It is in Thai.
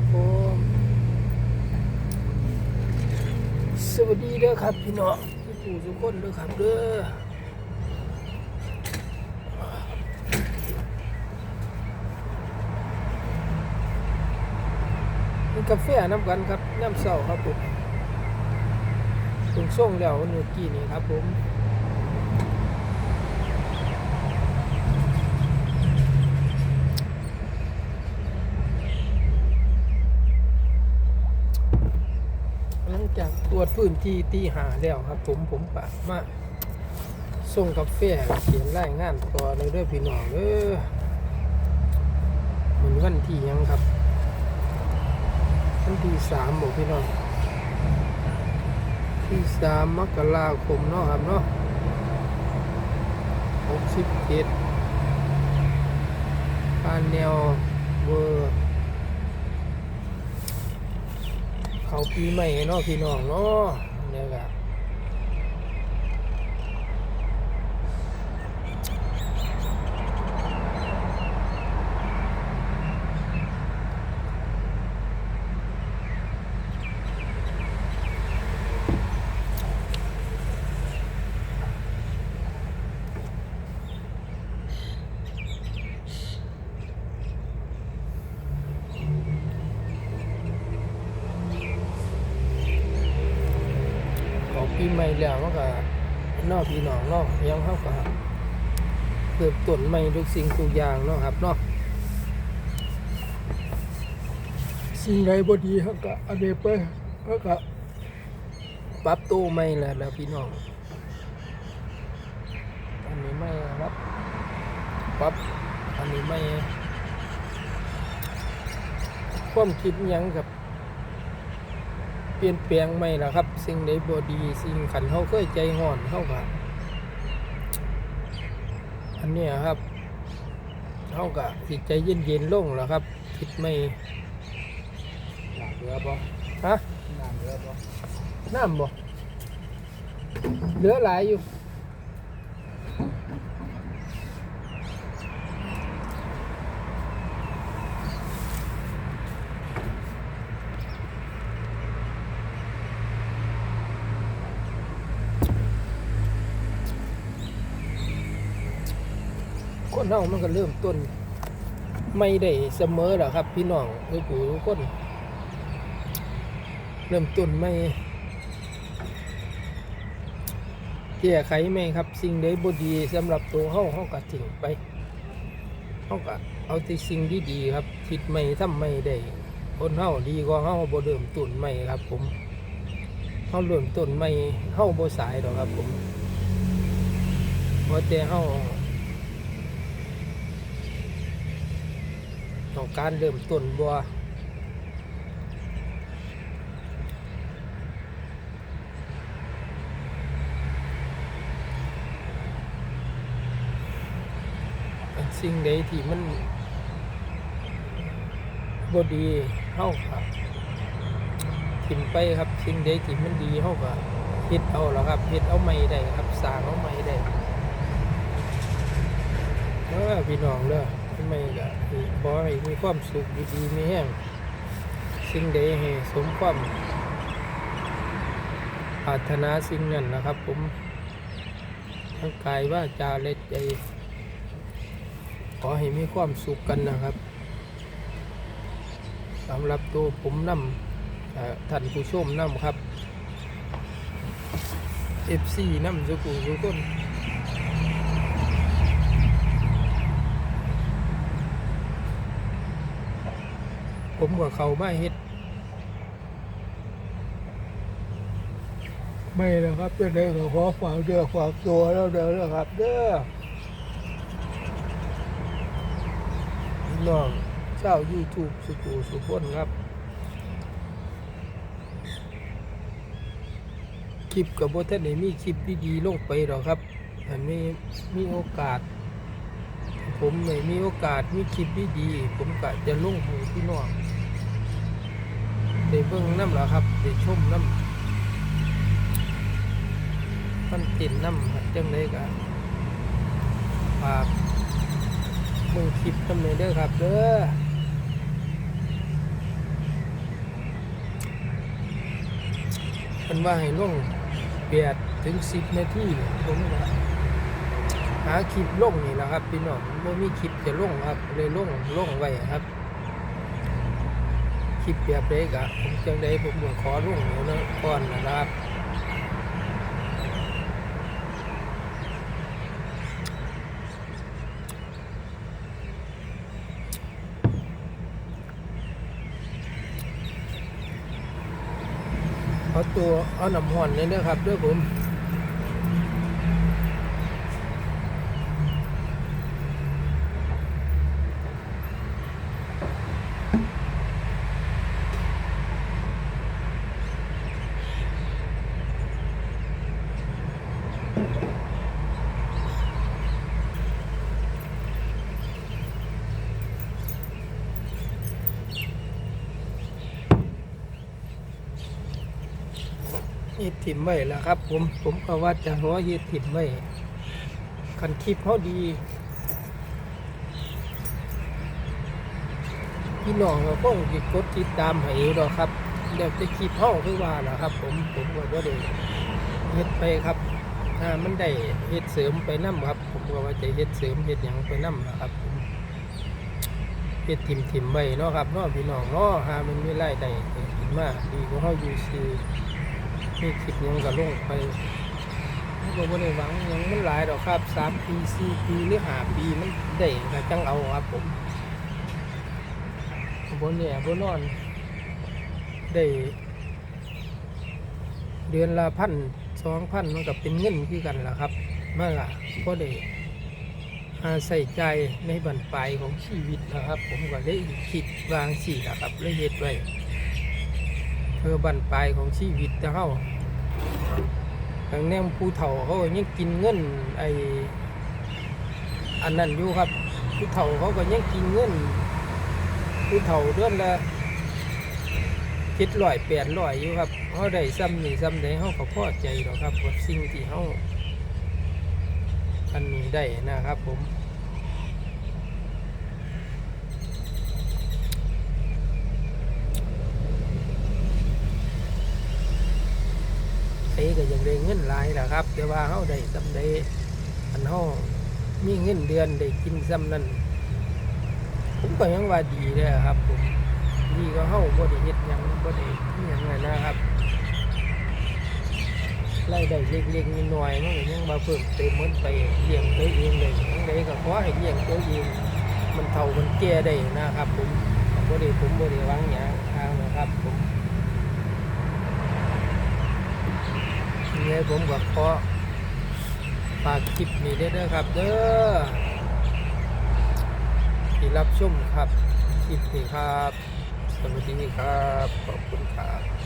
ครับผมสวัสดีเด้อครับพี่น้องทุกผู้ทุกคนเด้อครับเด้อมีกาแฟน้ำกันครับน้ำเศร้าครับผมถึงส่งแล้วเมื่อกี้นี่ครับผม หลังจากตร วจพื้นที่ตีหาแล้วครับ ผมผมปะมาส่งกาแฟเขียนรายงานต่อในเรื่องพี่น้องเออมันวันที่ยังครับวันที่สามบอกพี่น้องที่สามมกราคมเนาะครับเนาะหกสิบเจ็ดปานแนวเวอร์ เขาปีใหม่เนาะพี่น้องเนาะเนี่ยก็ ปีใหม่แล้วมันก็นอกพี่น้องเนาะยังเข้าก็เริ่มต้นใหม่ทุกสิ่งทุกอย่างเนาะครับเนาะสิ่งใดบ่ดีเขาก็อันนี้ไปเขาก็ปรับตัวใหม่และแล้วพี่น้องอันนี้ไม่รับปรับอันนี้ไม่ความคิดยังกับ เปลี่ยนแปลงไหมล่ะครับ สิ่งใดบ่ดีสิ่งขันเขาเคยใจห่อนเขาก็อันเนี้ยครับเขาก็จิตใจเย็นเย็นๆลงแล้วครับ คิดไม่น้ำเหลือบ่ฮะน้ำเหลือบ่น้ำบ่เหลือหลายอยู่ คนเฮามันก็เริ่มต้น ไม่ได้เสมอหรอกครับ พี่น้องทุกผู้ทุกคน เริ่มต้นไม่แก้ไขไหมครับ สิ่งใดบ่ดีสำหรับตัวเฮาเฮาก็ทิ้งไปเฮาก็เอาแต่สิ่งดีๆครับคิดไม่ทำไม่ได้คนเฮาดีกว่าเฮาบ่เริ่มต้นใหม่ครับ ผมเฮาเริ่มต้นใหม่เฮาบ่สายหรอกครับ ผมพราแต่เฮา ต้องการเริ่มต้นบ่อันสิ่งใดที่มันบดีเฮาครับทิมไปครับสิ่งใดที่มันดีเฮาก็เฮ็ดเอาแล้วครับเฮ็ดเอาไม่ได้ครับสางเอาไม่ได้เด้อพี่น้องเด้อ ทำไมก็ขอให้มีความสุขดีๆมีแห้งสิ่งใดให้สมความปรารถนาสิ่งนั้นนะครับ ผมทั้งกายว่าจาและใจ ขอให้มีความสุขกันนะครับสำหรับตัวผมนำเอ่อท่านผู้ชมนำครับ FC นำสุกุสุกคน ผมกับเขามาเฮ็ดไม่นะครับจะได้ก็ขอฝากเดือฝากตัวแล้วเด้อนะครับ เด้อพี่น้องเจ้า YouTube สุกูสุพนครับ คลิปกับโบท่านไหนมีคลิปดีๆลงไปหรอครับอันนี้มีโอกาส ผมไม่มีโอกาสมีคลิปดีๆผมก็จะลงห้พี่น้อง เดี๋ยวเบิ้งน้ำเหรอครับเดี๋ยวชุ่มน้ำต้นจินน้ำจังเลยกันฝากมึงคลิปน้ำเลยเด้อครับเด้อเป็นว่าให้ลงเบียดถึงสิบนาทีผมว่าหาคลิปล่งนี่แหละครับพี่น้องไม่มีคลิปจะล่งครับเลยลงล่งไว้ครับ คลิปแบบใดกะผมจังใดผมก็ขอลงอยู่นะก่อนนะครับเอาตัวเอาน้ำห่อนเลยนะครับด้วยผม เฮ็ดถิ่มไว้แล้วครับ ผมผมก็ว่าจะหัวเฮ็ดถิ่มไว้คันคลิปเขาดีพี่น้องก็คงสิกดติดตามให้อยู่ดอกครับเดี๋ยวจะคลิปเฮาคือว่าล่ะครับ ผมผมก็บ่ได้เฮ็ดไปครับถ้ามันได้เฮ็ดเสริมไปนํครับ ผมก็ว่าจะเฮ็ดเสริมเฮ็ดหยังไปนํล่ะครับเฮ็ดถิ่มถิ่มไว้เนาะครับเนาะพี่น้องเนาะหามันมีรายได้ขึ้นมาดีกว่าเฮาอยู่ซื่อ มีคลิปยังก็ลงไปก็บ่ได้หวังยังมันหลายดอกครับสามปีสี่ปีหรือห้าปีมันได้ก็จังเอาครับผมบนเนี่ยบนนอน ได้ เดือนละพันสองพันมันก็เป็นเงินคือกันล่ะครับเมาละก็ได้หาใส่ใจในบันปลายของชีวิตนะครับ ผมก็ได้คิดวางสี่ละครับเลยเฮ็ดไว้ เพื่อบันปลายของชีวิตจะเข้าทางแนมผู้เฒ่าเขายังกินเงินไออันนั้นอยู่ครับผู้เฒ่าเขาก็ยังกินเงินผู้เฒ่าเดือนละเจ็ดร้อยแปดร้อยอยู่ครับเขาได้ซ้ำนี่ซ้ำใดเขาก็พอใจหรอกครับกับสิ่งที่เขาอันนี้ได้นะครับผม ไอ้ก็ยังได้เงินหลายนะครับ แต่ว่าเขาได้ซ้ำได้อันเขามีเงินเดือนได้กินซ้ำนั้นผมก็ยังว่าดีเลยครับผมดีก็เขาบ่ได้เฮ็ดยังบ่ได้อิหยังไงนะครับรายได้เล็กๆน้อยมันก็ยังมาเพิ่มเติมเหมือนไปเลี้ยงตัวเองเลยยังไงก็ขอให้เลี้ยงตัวเองมันเท่ามันแก่ได้นะครับ ผมบ่ได้ผมบ่ได้หวังหยังทางนะครับผม ยัง ไงผมก็ขอฝากคลิปนี้ด้วยนะครับ เด้อที่รับชมครับ คลิปนี้ครับสวัสดีครับ ขอบคุณครับ